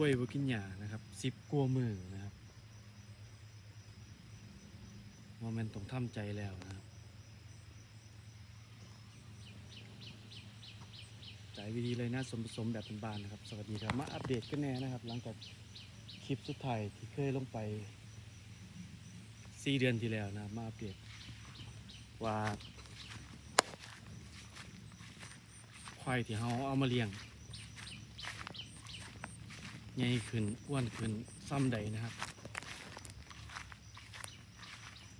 ล้วยบ่กินหญ้านะครับสิบกว่ามือนะครับโมเมนต์ต้องทำใจแล้วนะครับจ่ายวิธีเลยนะสมผสมแบบเป็นบานนะครับ สวัสดีครับ มาอัปเดตกันแน่นะครับ หลังจากคลิปสุดท้ายที่เคยลงไปสี่เดือนที่แล้วนะมาอัปเดตว่าควายที่เขาเอามาเลี้ยง ใหญ่ขึ้นอ้วนขึ้นซ้ำใดนะครับ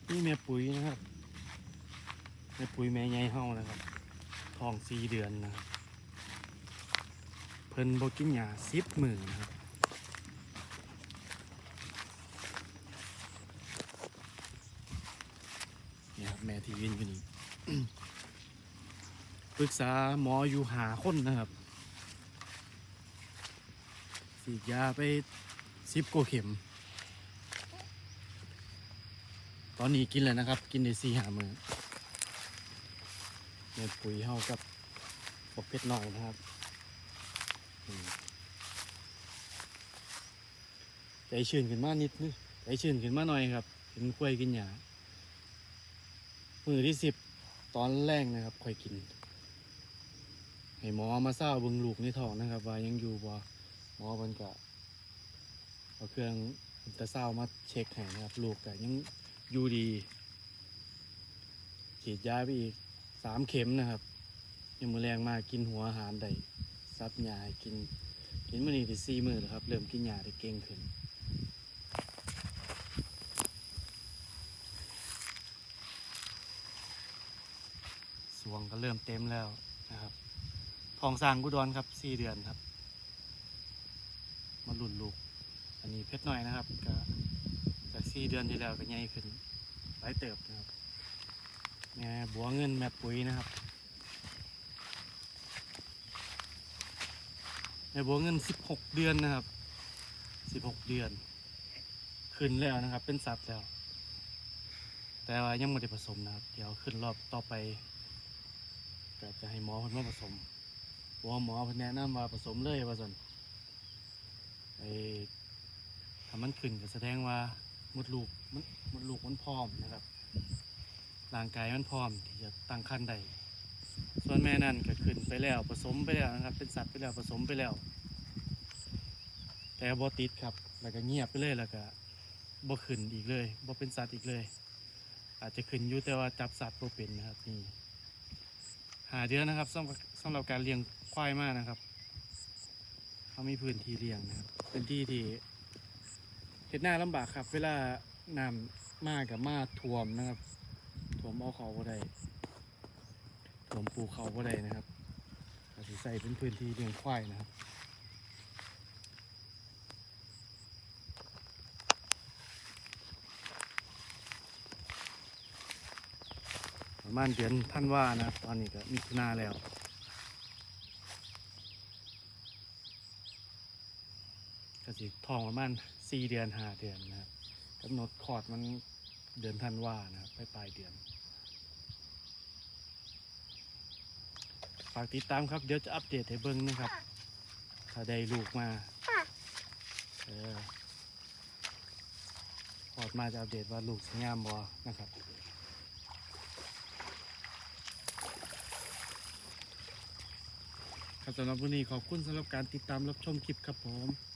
นี่แม่ปุ๋ยนะครับแม่ปุ๋ยแม่ใหญ่เฮานะครับท้องสี่เดือนนะครับเพิ่นโบกินหญ้าสิบมือนะครับนี่ครับแม่ที่ยืนอยู่นี่ปรึกษาหมออยู่หาคนนะครับ ฉีดยาไปสิบกเข็ม ตอนนี้กินแล้วนะครับ กินได้สี่หามือในปุ๋ยเฮากับปกเพชรหน่อยนะครับใจชื้นขึ้นมานิดนึงใจชื้นขึ้นมาหน่อยครับเห็นกล้วยกินหยามือที่สิบตอนแรกนะครับค่อยกิน ให้หมอมาเศร้าบิ่งลูกในท้องนะครับ ว่ายังอยู่บ่ มอมันก็เอาเครื่องอัลตราซาวมาเช็คให้นะครับ ลูกก็ยังอยู่ดี ฉีดยาไปอีกสามเข็มนะครับยังมือแรงมากกินหัวอาหารได้ซับยาให้กินกินมื้อนี้ได้สี่มื้อแล้วครับ เริ่มกินยาได้เก่งขึ้นสวงก็เริ่มเต็มแล้วนะครับทองสร้างกุดรครับสี่เดือนครับ มาหลุนลูก อันนี้เพชรน้อยนะครับก็จากสี่เดือนที่แล้วก็ใหญ่ขึ้นหลายเติบนะครับแม่บัวเงินแม่ปุ๋ยนะครับแม่บัวเงินสิบหกเดือนนะครับสิบหกเดือน ขึ้นแล้วนะครับ เป็นสัตว์แล้ว แต่ว่ายังไม่ได้ผสมนะครับ เดี๋ยวขึ้นรอบต่อไปก็จะให้หมอเพิ่นมาผสมเพราะว่าหมอเพิ่นแนะนำว่าผสมเลยว่าสัน ไอ้ถ้ามันขึ้นก็แสดงว่ามดลูกมันมดลูกมันพร้อมนะครับร่างกายมันพร้อมที่จะตั้งครรภ์ได้ส่วนแม่นั่นก็ขึ้นไปแล้วผสมไปแล้วนะครับ เป็นสัตว์ไปแล้วผสมไปแล้ว แต่บ่ติดครับ แล้วก็เงียบไปเลยแล้วก็บ่ขึ้นอีกเลยบ่เป็นสัตว์อีกเลย อาจจะขึ้นอยู่แต่ว่าจับสัตว์บ่เป็นนะครับนี่หาเดือนนะครับสำหรับสำหรับการเลี้ยงควายมากนะครับเขามีพื้นที่เลี้ยงนะครับ เป็นที่ที่เห็ดหน้าลำบากครับ เวลาน้ำมากกับมาท่วมนะครับท่วมเอาเขาก็ได้ท่วมปูเขาก็ได้นะครับก็สิใส่เป็นพื้นที่เลี้ยงควายนะครับประมาณเดือนท่านว่านะตอนนี้ก็มิถุนาแล้ว สิทองประมาณสี่เดือนห้าเดือนนะครับกำหนดคลอดมันเดือนธันวานะครับไปปลายเดือน ฝากติดตามครับเดี๋ยวจะอัปเดตให้เบิ้งนะครับ ถ้าได้ลูกมาเออคลอดมาจะอัปเดตว่าลูกสวยงามบอนะครับครับสำหรับวันนี้ขอบคุณสำหรับการติดตามรับชมคลิปครับผม